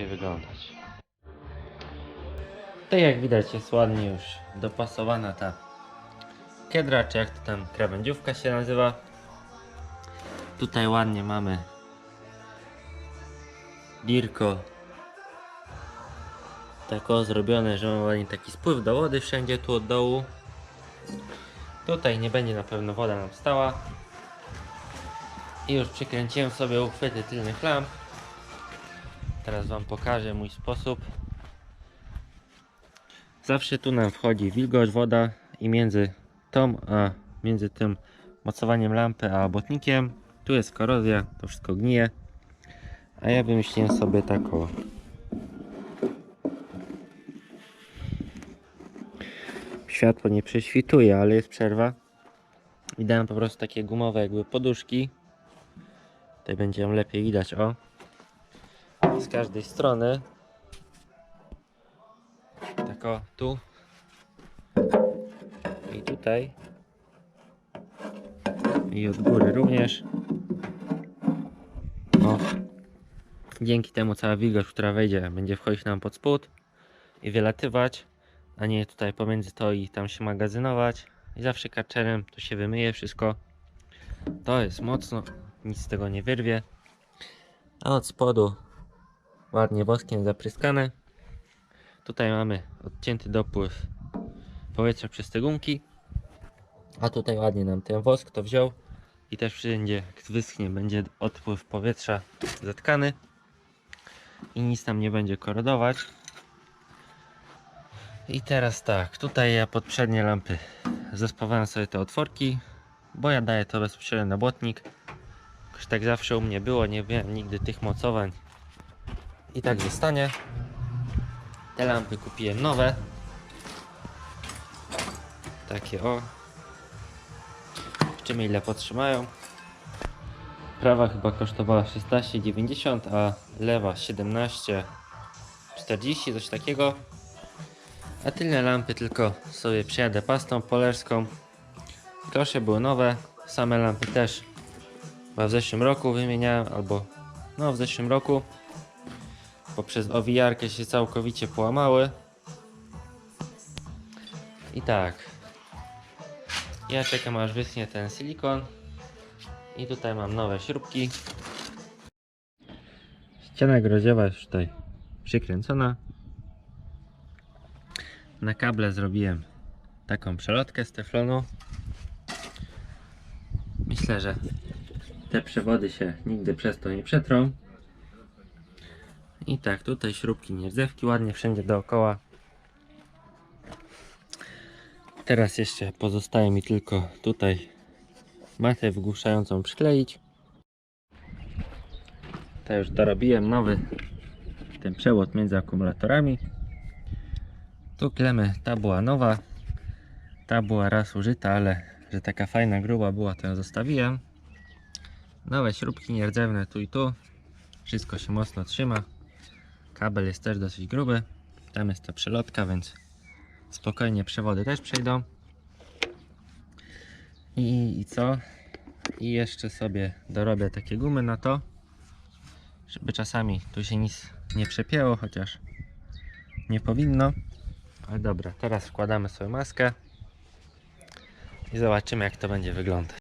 lepiej wyglądać. Tak jak widać jest ładnie już dopasowana ta kiedra, czy jak to tam krawędziówka się nazywa. Tutaj ładnie mamy birko tak o zrobione, że mamy ładnie taki spływ do wody wszędzie tu od dołu. Tutaj nie będzie na pewno woda nam stała. I już przykręciłem sobie uchwyty tylnych lamp. Teraz Wam pokażę mój sposób. Zawsze tu nam wchodzi wilgoć, woda i między tą, a między tym mocowaniem lampy a botnikiem tu jest korozja, to wszystko gnije. A ja wymyśliłem sobie taką światło nie prześwituje, ale jest przerwa. I dałem po prostu takie gumowe jakby poduszki. Tutaj będzie ją lepiej widać, o. Z każdej strony. Tak o, tu. I tutaj. I od góry również. O. Dzięki temu cała wilgoć, która wejdzie, będzie wchodzić nam pod spód i wylatywać, a nie tutaj pomiędzy to i tam się magazynować. I zawsze karczerem to się wymyje wszystko. To jest mocno, nic z tego nie wyrwie. A od spodu ładnie woskiem zapryskane. Tutaj mamy odcięty dopływ powietrza przez te gumki. A tutaj ładnie nam ten wosk to wziął. I też wszędzie jak wyschnie będzie odpływ powietrza zatkany. I nic tam nie będzie korodować. I teraz tak, tutaj ja pod przednie lampy zespawałem sobie te otworki, bo ja daję to bezpośrednio na błotnik. Tak zawsze u mnie było, nie wiem nigdy tych mocowań. I tak zostanie. Te lampy kupiłem nowe. Takie o. Zobaczymy ile potrzymają. Prawa chyba kosztowała 16,90, a lewa 17,40, coś takiego. A tylne lampy tylko sobie przejadę pastą polerską. Klosze były nowe, same lampy też chyba w zeszłym roku wymieniałem, albo no w zeszłym roku. Bo przez owijarkę się całkowicie połamały. I tak. Ja czekam aż wyschnie ten silikon. I tutaj mam nowe śrubki. Ściana grodziowa już tutaj przykręcona. Na kable zrobiłem taką przelotkę z teflonu. Myślę, że te przewody się nigdy przez to nie przetrą. I tak, tutaj śrubki nierdzewki ładnie wszędzie dookoła. Teraz jeszcze pozostaje mi tylko tutaj matę wygłuszającą przykleić. To już dorobiłem nowy ten przewód między akumulatorami. Tu klemy, ta była nowa. Ta była raz użyta, ale że taka fajna gruba była, to ją zostawiłem. Nowe śrubki nierdzewne tu i tu. Wszystko się mocno trzyma. Kabel jest też dosyć gruby. Tam jest ta przelotka, więc spokojnie przewody też przejdą. I, I co? I jeszcze sobie dorobię takie gumy na to, żeby czasami tu się nic nie przepięło, chociaż nie powinno. Ale dobra, teraz wkładamy sobie maskę i zobaczymy jak to będzie wyglądać.